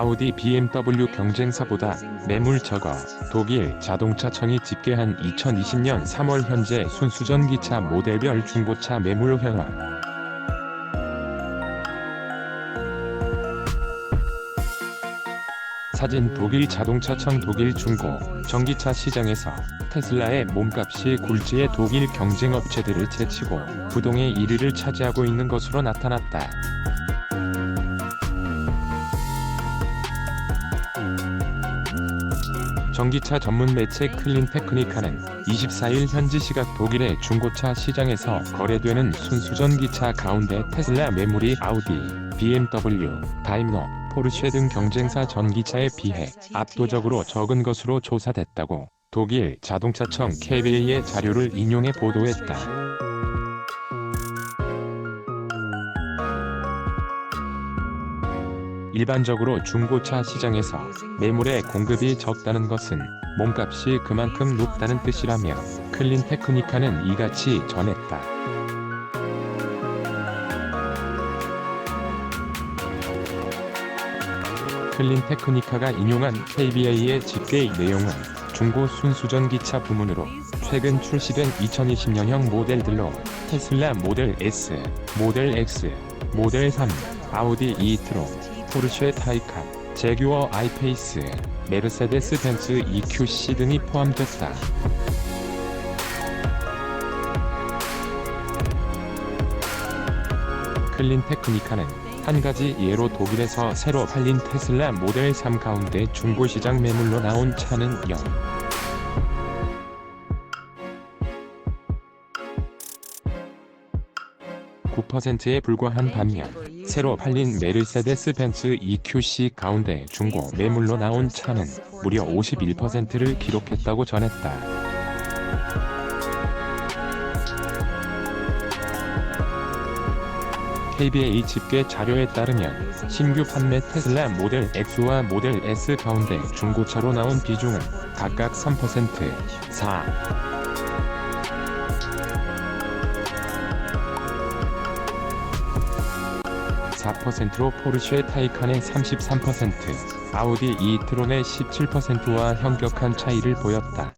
아우디 BMW 경쟁사보다 매물 적어 독일 자동차청이 집계한 2020년 3월 현재 순수전기차 모델별 중고차 매물 현황 사진 독일 자동차청 독일 중고 전기차 시장에서 테슬라의 몸값이 굴지의 독일 경쟁업체들을 제치고 부동의 1위를 차지하고 있는 것으로 나타났다. 전기차 전문 매체 클린 테크니카는 24일 현지 시각 독일의 중고차 시장에서 거래되는 순수 전기차 가운데 테슬라 매물이 아우디, BMW, 다임러, 포르쉐 등 경쟁사 전기차에 비해 압도적으로 적은 것으로 조사됐다고 독일 자동차청 KBA의 자료를 인용해 보도했다. 일반적으로 중고차 시장에서 매물의 공급이 적다는 것은 몸값이 그만큼 높다는 뜻이라며 클린 테크니카는 이같이 전했다. 클린 테크니카가 인용한 KBA의 집계 내용은 중고 순수전 기차 부문으로 최근 출시된 2020년형 모델들로 테슬라 모델 S, 모델 X, 모델 3, 아우디 e-트론, 포르쉐 타이칸, 제규어 아이페이스, 메르세데스 벤츠 EQC 등이 포함됐다. 클린 테크니카는 한 가지 예로 독일에서 새로 팔린 테슬라 모델 3 가운데 중고시장 매물로 나온 차는 0. 9%에 불과한 반면 새로 팔린 메르세데스 벤츠 EQC 가운데 중고 매물로 나온 차는 무려 51%를 기록했다고 전했다. KBA 집계 자료에 따르면 신규 판매 테슬라 모델 X와 모델 S 가운데 중고차로 나온 비중은 각각 3%, 4, 4%로 포르쉐 타이칸의 33%, 아우디 e-트론의 17%와 현격한 차이를 보였다.